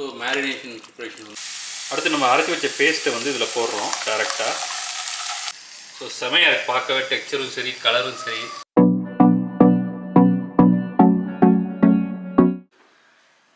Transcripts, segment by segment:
So marination preparation அடுத்து நம்ம அரைச்சி வச்ச பேஸ்ட்டை வந்து இதில் போடுறோம் டேரெக்டாக ஸோ செமையாக இருக்கு. பார்க்கவே டெக்ஸ்சரும் சரி கலரும் சரி.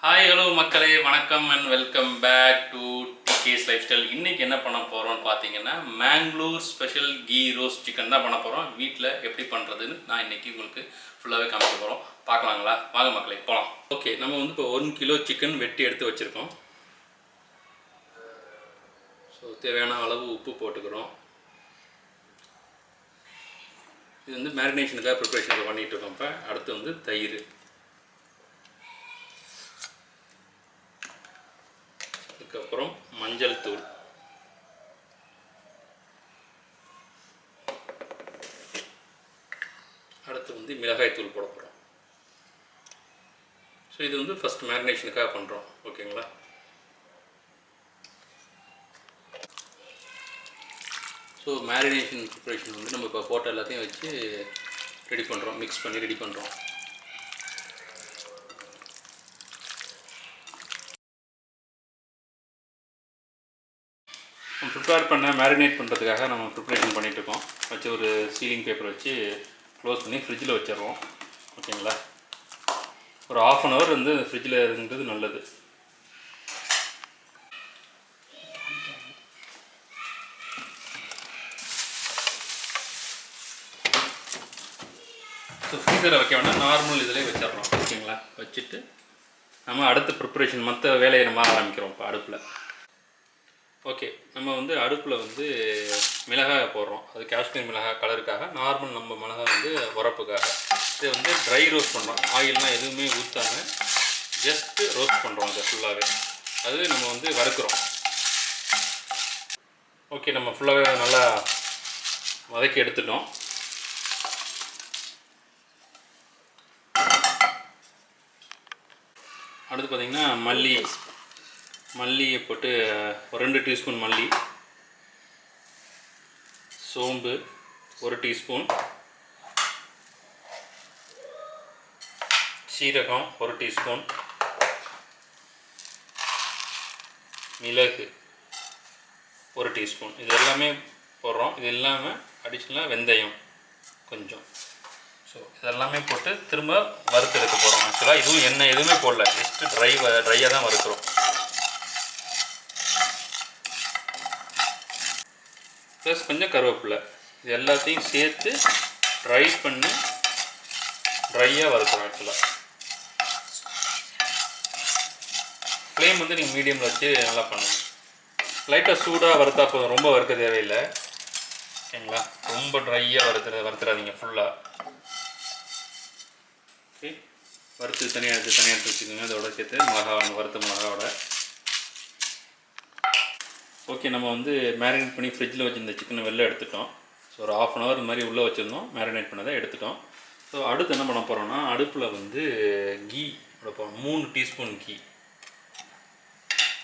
ஹாய் ஹலோ மக்களே. வணக்கம் and welcome back to life style இன்றைக்கி என்ன பண்ண போகிறோம்னு பார்த்தீங்கன்னா Mangalore special ghee roast chicken தான் பண்ண போகிறோம் வீட்டில் எப்படி பண்ணுறதுன்னு நான் இன்றைக்கி உங்களுக்கு ஃபுல்லாகவே காமிக்க போகிறோம் பார்க்கலாங்களா வாங்க மக்களே போகலாம் ஓகே நம்ம வந்து இப்போ ஒன் கிலோ சிக்கன் வெட்டி எடுத்து வச்சுருக்கோம். ஸோ தேவையான அளவு உப்பு போட்டுக்கிறோம். இது வந்து மேரினேஷனுக்காக ப்ரிப்ரேஷன் பண்ணிகிட்டு இருக்கோம். இப்போ அடுத்து வந்து தயிர். அதுக்கப்புறம் மஞ்சள் தூள். அடுத்து வந்து மிளகாய் தூள் போட போகிறோம் ஸோ இது வந்து ஃபஸ்ட் மேரினேஷனுக்காக பண்ணுறோம் ஓகேங்களா? ஸோ மேரினேஷன் ப்ரிப்ரேஷன் வந்து நம்ம இப்போ போட்ட எல்லாத்தையும் வச்சு ரெடி பண்ணுறோம் மிக்ஸ் பண்ணி ரெடி பண்ணுறோம் ப்ரிப்பேர் பண்ண மேரினேட் பண்ணுறதுக்காக நம்ம ப்ரிப்பரேஷன் பண்ணிகிட்டு இருக்கோம் வச்சு ஒரு சீலிங் பேப்பர் வச்சு க்ளோஸ் பண்ணி ஃப்ரிட்ஜில் வச்சிடுறோம். ஓகேங்களா? ஒரு ஆஃப் அன் ஹவர் வந்து ஃப்ரிட்ஜில் இருந்தது நல்லது. ஸோ ஃப்ரீசரை வைக்க வேணாம் நார்மல் இதிலே வச்சிடறோம். ஓகேங்களா? வச்சுட்டு நம்ம அடுத்த ப்ரிப்பரேஷன் மற்ற வேலையை நம்ம ஆரம்பிக்கிறோம் இப்போ அடுப்பில். ஓகே நம்ம வந்து அடுப்பில் வந்து மிளகாய் போடுறோம். அது காஷ்மீர் மிளகாய் கலருக்காக நார்மல் நம்ம மிளகாய் வந்து உரப்புக்காக. இதை வந்து ட்ரை ரோஸ்ட் பண்ணுறோம் ஆயில்லாம் எதுவுமே ஊற்றாமல் ஜஸ்ட்டு ரோஸ்ட் பண்ணுறோம் அதை ஃபுல்லாகவே அது நம்ம வந்து வறுக்கிறோம். ஓகே நம்ம ஃபுல்லாகவே நல்லா வதக்கி எடுத்துட்டோம். அடுத்து பார்த்திங்கன்னா மல்லி. மல்லியை போட்டு ஒரு ரெண்டு டீஸ்பூன் மல்லி சோம்பு ஒரு டீஸ்பூன் சீரகம் ஒரு டீஸ்பூன் மிளகு ஒரு டீஸ்பூன். இது எல்லாமே போடுறோம். இது இல்லாமல் அடிஷ்னலாக வெந்தயம் கொஞ்சம். ஸோ இதெல்லாமே போட்டு திரும்ப வறுத்தெடுக்க போகிறோம் ஆக்சுவலாக இதுவும் எண்ணெய் எதுவுமே போடல. ஜஸ்ட்டு ட்ரை ட்ரையாக தான் வறுக்கிறோம். ப்ளஸ் கொஞ்சம் கருவேப்பிலை. இது எல்லாத்தையும் சேர்த்து ட்ரை பண்ணி ட்ரையாக வறுக்கிறோம் ஆக்சுவலாக ஃப்ளேம் வந்து நீங்கள் மீடியமில் வச்சு நல்லா பண்ணணும் லைட்டாக சூடாக வறுத்தா போதும். ரொம்ப வறுக்க தேவையில்லை. ஓகேங்களா ரொம்ப ட்ரையாக வறுத்துற வறுத்துறாதீங்க ஃபுல்லாக ஓகே வறுத்து தனியாக எடுத்து தனியாக எடுத்து வச்சுக்கோங்க. அதோட சேர்த்து மிளகா வறுத்த மிளகாவோட. ஓகே நம்ம வந்து மேரினேட் பண்ணி ஃப்ரிட்ஜில் வச்சுருந்த சிக்கனை வெளில எடுத்துட்டோம். ஸோ ஒரு ஆஃப் அன் ஹவர் இந்த மாதிரி உள்ளே வச்சுருந்தோம். மேரினேட் பண்ணதை எடுத்துட்டோம். ஸோ அடுத்து என்ன பண்ண போகிறோம்னா அடுப்பில் வந்து கீ போகிறோம் மூணு டீஸ்பூன் கீ.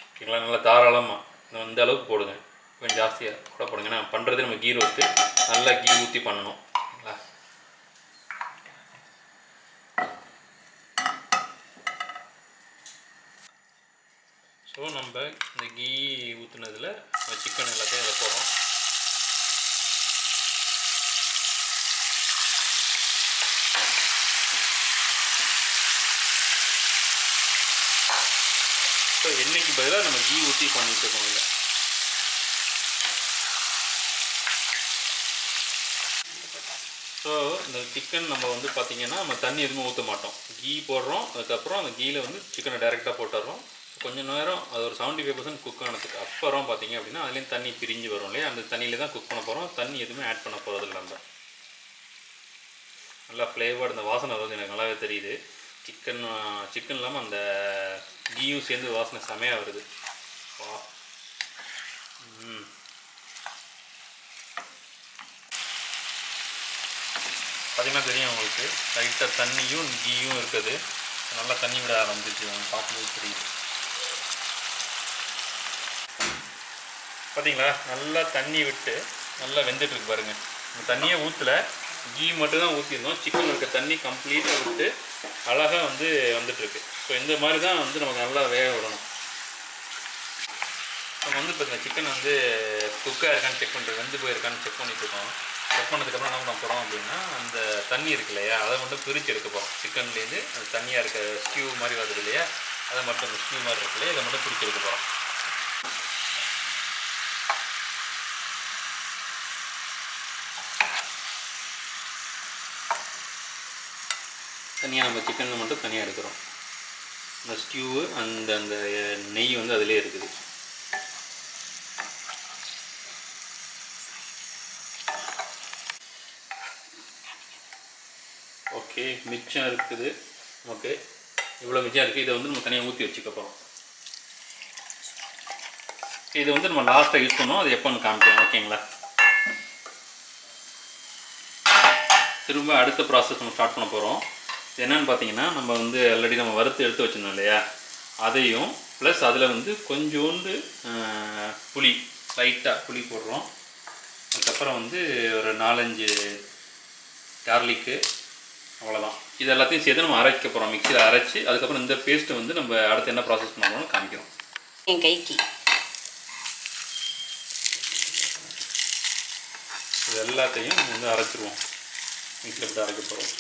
ஓகேங்களா? நல்லா தாராளமாக இந்த அளவுக்கு போடுங்க. கொஞ்சம் ஜாஸ்தியாக கூட போடுங்க. ஏன்னா பண்ணுறது நம்ம கீ ரோஸ்ட்டு நல்லா கீ ஊற்றி பண்ணணும் ஓகேங்களா ஸோ நம்ம இந்த கீ ஊற்றுனதில் சிக்கன் எல்லாத்தையும் அதில் போடுறோம். ஸோ எண்ணெய்க்கு பதிலாக நம்ம கீ ஊற்றி பண்ணிகிட்டு இருக்கோம் இல்லை ஸோ இந்த சிக்கன் நம்ம வந்து பார்த்திங்கன்னா நம்ம தண்ணி எதுவும் ஊற்ற மாட்டோம். கீ போடுறோம் அதுக்கப்புறம் அந்த கீயில் வந்து சிக்கனை டைரெக்டாக போட்டுடுறோம். கொஞ்சம் நேரம் அது ஒரு செவன்ட்டி ஃபைவ் பர்சன்ட் குக் ஆனதுக்கு அப்புறம் பார்த்தீங்க அப்படின்னா அதுலேயும் தண்ணி பிரிஞ்சு வரும் இல்லையா? அந்த தண்ணியில் தான் குக் பண்ண போகிறோம் தண்ணி எதுவுமே ஆட் பண்ண போகிறது நம்ம. நல்லா ஃப்ளேவர்டு இந்த வாசனை வந்து எனக்கு நல்லாவே தெரியுது. சிக்கன் சிக்கன் இல்லாமல் அந்த கீயும் சேர்ந்து வாசனை செமையாக வருது. வா. ம். பார்த்தீங்கன்னா தெரியும் உங்களுக்கு. லைட்டாக தண்ணியும் கீயும் இருக்குது. நல்லா தண்ணி விட ஆரம்பிச்சிச்சு பார்க்கும்போது தெரியுது. பார்த்தீங்களா நல்லா தண்ணி விட்டு நல்லா வெந்துட்டு இருக்கு பாருங்க. இந்த தண்ணியை ஊற்றல கீ மட்டும் தான் ஊற்றிருந்தோம் சிக்கன் இருக்க தண்ணி கம்ப்ளீட்டாக விட்டு அழகாக வந்து வந்துட்டுருக்கு ஸோ இந்த மாதிரி தான் வந்து நமக்கு நல்லா வேக விடணும். நம்ம வந்து இப்போ இந்த சிக்கன் வந்து குக்காக இருக்கான்னு செக் பண்ணுறது வெந்து போயிருக்கான்னு செக் பண்ணிட்டு இருக்கோம். செக் பண்ணதுக்கப்புறம் என்ன பண்ண போகிறோம் அப்படின்னா அந்த தண்ணி இருக்கு இல்லையா அதை மட்டும் பிரித்து எடுக்க போகிறோம் சிக்கன்லேருந்து அந்த தண்ணியாக இருக்க ஸ்டியூ மாதிரி வருது இல்லையா அதை மட்டும் அந்த ஸ்டியூ மாதிரி இருக்கு இல்லையா இதை மட்டும் பிரித்து எடுக்க போகிறோம் தனியாக நம்ம சிக்கனில் மட்டும் தனியாக எடுக்கிறோம். அந்த ஸ்டியூவு அந்த அந்த நெய் வந்து அதிலே இருக்குது. ஓகே மிச்சம் இருக்குது. நமக்கு இவ்வளோ மிச்சம் இருக்குது இதை வந்து நம்ம தனியாக ஊற்றி வச்சுக்கப்போம் இது வந்து நம்ம லாஸ்ட்டாக யூஸ் பண்ணுவோம் அது எப்போன்னு காமிக்கலாம் ஓகேங்களா திரும்ப அடுத்த ப்ராசஸ் நம்ம ஸ்டார்ட் பண்ண போகிறோம் என்னன்னு பார்த்தீங்கன்னா நம்ம வந்து ஆல்ரெடி நம்ம வறுத்து எடுத்து வச்சிருந்தோம் இல்லையா? அதையும் ப்ளஸ் அதில் வந்து கொஞ்சோண்டு புளி லைட்டாக புளி போடுறோம். அதுக்கப்புறம் வந்து ஒரு நாலஞ்சு கார்லிக்கு அவ்வளோதான் இது எல்லாத்தையும் சேர்த்து நம்ம அரைக்க போகிறோம் மிக்சியில் அரைச்சி அதுக்கப்புறம் இந்த பேஸ்ட்டை வந்து நம்ம அடுத்து என்ன ப்ராசஸ் பண்ணணும்னு காமிக்கிறோம். என் கைக்கு. இது எல்லாத்தையும் வந்து அரைச்சிருவோம். மிக்சியில் போட்டு அரைக்க போகிறோம்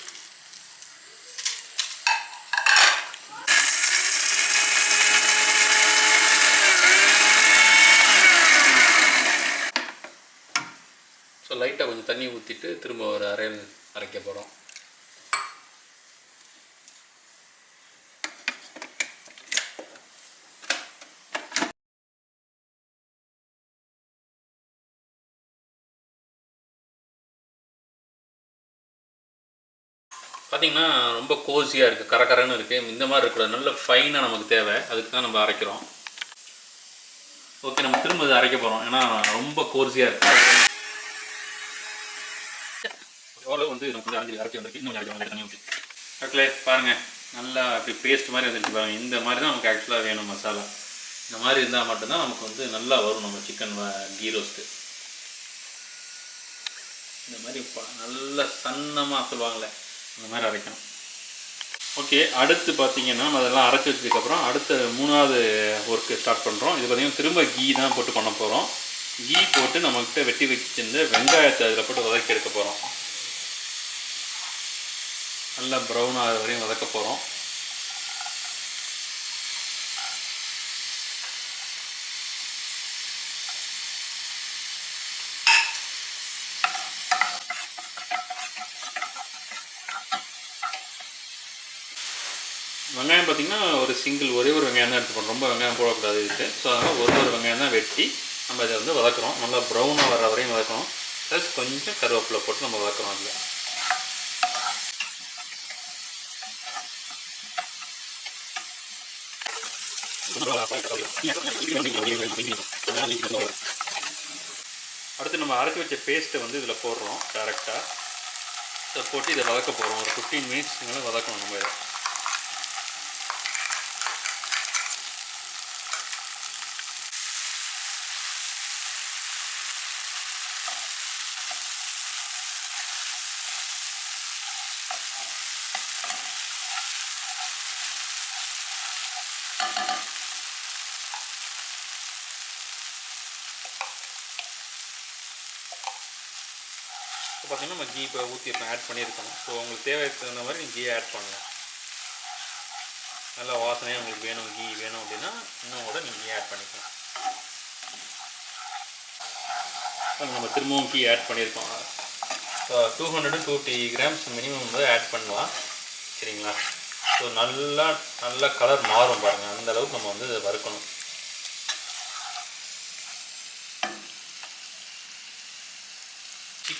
ஸோ லைட்டாக கொஞ்சம் தண்ணி ஊற்றிட்டு திரும்ப ஒரு அரையல் அரைக்க போகிறோம் பார்த்தீங்கன்னா ரொம்ப கோசியாக இருக்குது கரகரன்னு இருக்குது இந்த மாதிரி இருக்கக்கூடாது நல்ல ஃபைனாக நமக்கு தேவை. அதுக்கு தான் நம்ம அரைக்கிறோம். ஓகே நம்ம திரும்ப அரைக்க போகிறோம் ஏன்னா ரொம்ப கோர்ஸியாக இருக்குது எவ்வளோ வந்து நமக்கு வந்து அரைஞ்சி அரைச்சி வந்திருக்கு. இன்னும் கொஞ்சம் அரைச்சி தண்ணி ஊற்றி மக்களே பாருங்கள் நல்லா அப்படி பேஸ்ட் மாதிரி வந்துருச்சு பாருங்கள் இந்த மாதிரி தான் நமக்கு ஆக்சுவலாக வேணும் மசாலா. இந்த மாதிரி இருந்தால் மட்டும்தான் நமக்கு வந்து நல்லா வரும். நம்ம சிக்கன் கீ ரோஸ்ட்டு இந்த மாதிரி நல்லா சன்னமாக சொல்லுவாங்களே இந்த மாதிரி அரைக்கணும். ஓகே அடுத்து பார்த்தீங்கன்னா நம்ம அதெல்லாம் அரைச்சி வச்சதுக்கப்புறம் அடுத்த மூணாவது ஒர்க்கு ஸ்டார்ட் பண்ணுறோம் இது பார்த்திங்கன்னா திரும்ப கீ தான் போட்டு பண்ண போகிறோம் கீ போட்டு நம்மக்கிட்ட வெட்டி வச்சிருந்த வெங்காயத்தை அதில் போட்டு வதக்கி எடுக்க போகிறோம் நல்லா ப்ரௌன் ஆகிற வரையும் வதக்க போகிறோம் வெங்காயம் பார்த்தீங்கன்னா ஒரு சிங்கிள் ஒரே ஒரு வெங்காயம் தான் எடுத்து ரொம்ப வெங்காயம் போடக்கூடாது இதுக்கு. ஸோ அதனால் ஒரு ஒரு வெங்காயம் தான் வெட்டி நம்ம இதை வந்து வதக்குறோம். நல்லா ப்ரௌனாக வர வரையும் வதக்கணும் ப்ளஸ் கொஞ்சம் கருவேப்பிலை போட்டு நம்ம வதக்குறோம் அதில். அடுத்து நம்ம அரைச்சி வச்ச பேஸ்ட்டை வந்து இதில் போடுறோம் டேரெக்டாக இதை போட்டு இதை வதக்க போகிறோம் ஒரு ஃபிஃப்டீன் மினிட்ஸ் மேலே வதக்கணும் நம்ம இதை. இப்போ பார்த்தீங்கன்னா நம்ம கீ இப்போ ஊற்றி இப்போ ஆட் பண்ணியிருக்கோம் ஸோ உங்களுக்கு தேவைக்கு தகுந்த மாதிரி நீங்கள் கீ ஆட் பண்ணலாம். நல்லா வாசனையாக உங்களுக்கு வேணும் கீ வேணும் அப்படின்னா இன்னும் கூட நீங்கள் கீ ஆட் பண்ணிக்கலாம். நம்ம திரும்பவும் கீ ஆட் பண்ணியிருக்கோம். So two hundred two fifty grams minimum வந்து ஆட் பண்ணலாம். சரிங்களா? ஸோ நல்லா நல்ல கலர் மாறும் பாருங்கள் அந்தளவுக்கு நம்ம வந்து வறுக்கணும்.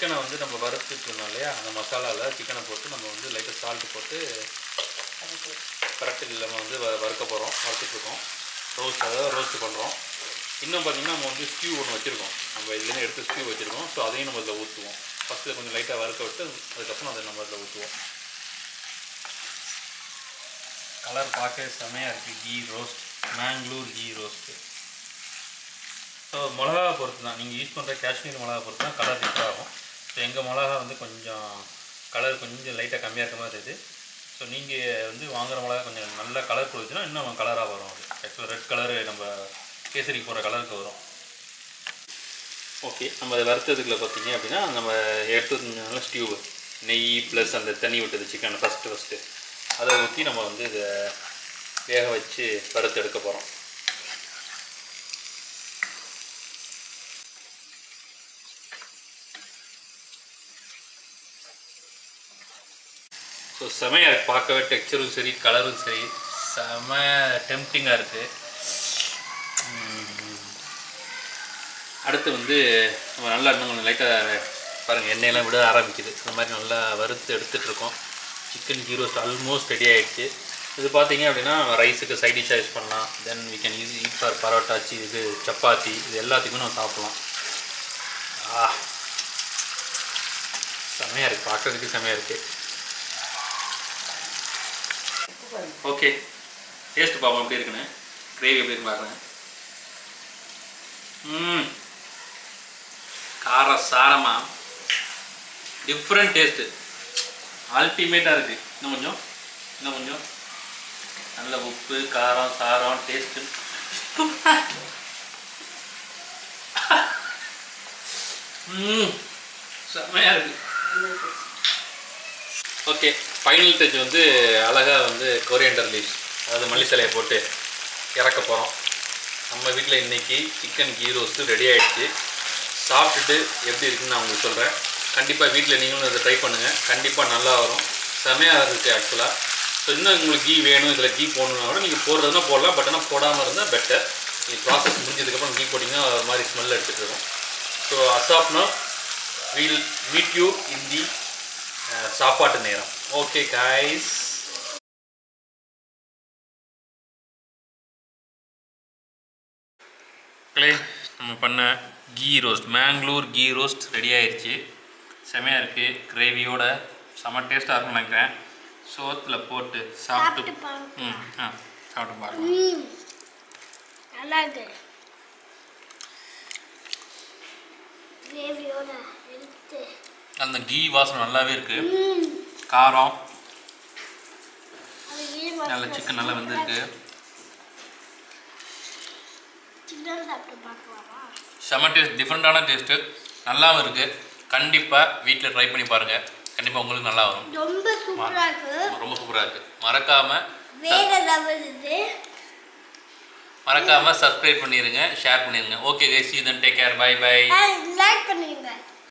சிக்கனை வந்து நம்ம வறுத்துட்டுருந்தோம் இல்லையா? அந்த மசாலாவில் சிக்கனை போட்டு நம்ம வந்து லைட்டாக சால்ட்டு போட்டு கரெக்ட் இல்லாமல் வந்து வ வறுக்க போகிறோம் வறுத்துட்ருக்கோம் ரோஸ்ட் அதாவது ரோஸ்ட் பண்ணுறோம் இன்னும் பார்த்தீங்கன்னா நம்ம வந்து ஸ்டியூ ஒன்று வச்சுருக்கோம். நம்ம இதுலேருந்து எடுத்து ஸ்டியூ வச்சுருக்கோம். ஸோ அதையும் நம்ம இதில் ஊற்றுவோம் ஃபஸ்ட்டு கொஞ்சம் லைட்டாக வறுக்க விட்டு அதுக்கப்புறம் அதை நம்ம இதில் ஊற்றுவோம் கலர் பார்க்க செமையாக இருக்குது ghee roast Mangalore ghee roast so மிளகா பொறுத்து தான் நீங்கள் யூஸ் பண்ணுற காஷ்மீர் மிளகா பொறுத்து தான் கலர் டிஃபர் ஆகும். ஸோ எங்கள் மிளகா வந்து கொஞ்சம் கலர் கொஞ்சம் லைட்டாக கம்மியாக இருக்க மாதிரி இருக்குது. ஸோ நீங்கள் வந்து வாங்குகிற மிளகா கொஞ்சம் நல்ல கலர் கொடுத்துச்சுன்னா இன்னும் கலராக வரும் அது. ஆக்சுவலாக ரெட் கலரு நம்ம கேசரி போகிற கலருக்கு வரும். ஓகே நம்ம அதை வறுத்ததுக்குள்ள பார்த்தீங்க அப்படின்னா நம்ம எடுத்து ஸ்டியூ நெய் ப்ளஸ் அந்த தண்ணி விட்டது சிக்கன் ஃபஸ்ட்டு ஃபஸ்ட்டு அதை ஊற்றி நம்ம வந்து இதை வேக வச்சு வறுத்து எடுக்க போகிறோம் செமையாக இருக்குது பார்க்கவே டெக்ஸ்சரும் சரி கலரும் சரி. செம டெம்டிங்காக இருக்குது அடுத்து வந்து நம்ம நல்லா இன்னும் கொஞ்சம் லைட்டாக பாருங்கள் எண்ணெயெல்லாம் விட ஆரம்பிக்குது. இந்த மாதிரி நல்லா வறுத்து எடுத்துகிட்டு இருக்கோம். சிக்கன் ஜீரோஸ் ஆல்மோஸ்ட் ரெடி ஆகிடுச்சு இது பார்த்தீங்க அப்படின்னா ரைஸுக்கு சைட் டிஷ்ஷாக யூஸ் பண்ணலாம். Then we can use eat for parotta C இது சப்பாத்தி இது எல்லாத்துக்குமே நம்ம சாப்பிட்லாம். ஆ செமையாக இருக்குது பார்க்குறதுக்கு செமையாக இருக்குது ஓகே டேஸ்ட் பார்ப்போம் எப்படி இருக்குன்னு. கிரேவி எப்படி இருக்குன்னு பார்க்குறேன் ம் கார சாரமா. டிஃப்ரெண்ட் டேஸ்ட்டு அல்டிமேட்டாக இருக்குது இன்னும் கொஞ்சம்? இன்னும் கொஞ்சம்? நல்ல உப்பு காரம் சாரம் டேஸ்ட்டு ம் செம்மையாக இருக்குது ஓகே ஃபைனல் டச் வந்து அழகாக வந்து கொரியண்டர் லீவ்ஸ் அதாவது மல்லித்தலையை போட்டு இறக்க போகிறோம் நம்ம வீட்டில் இன்னைக்கு சிக்கன் கீ ரோஸ்ட்டு ரெடி ஆகிடுச்சு சாப்பிட்டுட்டு எப்படி இருக்குன்னு நான் உங்களுக்கு சொல்கிறேன் கண்டிப்பாக வீட்டில் நீங்களும் இதை ட்ரை பண்ணுங்கள் கண்டிப்பாக நல்லா வரும். செமையாக இருக்குது ஆக்சுவலாக ஸோ இன்னும் உங்களுக்கு கீ வேணும் இதில் கீ போடணும்னா கூட நீங்கள் போடுறதுனா போடலாம். பட் ஆனால் போடாமல் இருந்தால் பெட்டர் நீங்கள் ப்ராசஸ் முடிஞ்சதுக்கப்புறம் கீ போட்டிங்கன்னா ஒரு மாதிரி ஸ்மெல் எடுத்துகிட்டு இருக்கும் so அசாப்னா we'll meet you in the சாப்பாட்டு நேரம். ஓகே காய்ஸ் க்ளே நம்ம பண்ண ghee roast. Mangalore ghee roast ready ஆயிடுச்சு செமையாக இருக்குது கிரேவியோட செம டேஸ்ட்டாக இருக்கும்னு நினைக்கிறேன். சோத்தில் போட்டு சாப்பிட்டு. ம் ஆ சாப்பிட்டு பாருங்க. நல்லா இருக்கு. அந்த கீ வாசனை நல்லாவே இருக்குது காரம். நல்ல சிக்கன் நல்லா வெந்திருக்கு. செம டேஸ்ட் டிஃப்ரெண்ட்டான டேஸ்ட்டு நல்லாவும் இருக்குது கண்டிப்பாக வீட்டில் ட்ரை பண்ணி பாருங்கள் கண்டிப்பாக உங்களுக்கு நல்லா வரும் ரொம்ப சூப்பரா இருக்கு. ரொம்ப சூப்பராக இருக்குது மறக்காமல் மறக்காமல் சப்ஸ்கிரைப் பண்ணிடுங்க ஷேர் பண்ணிடுங்க okay guys you then take care bye bye like பண்ணிடுங்க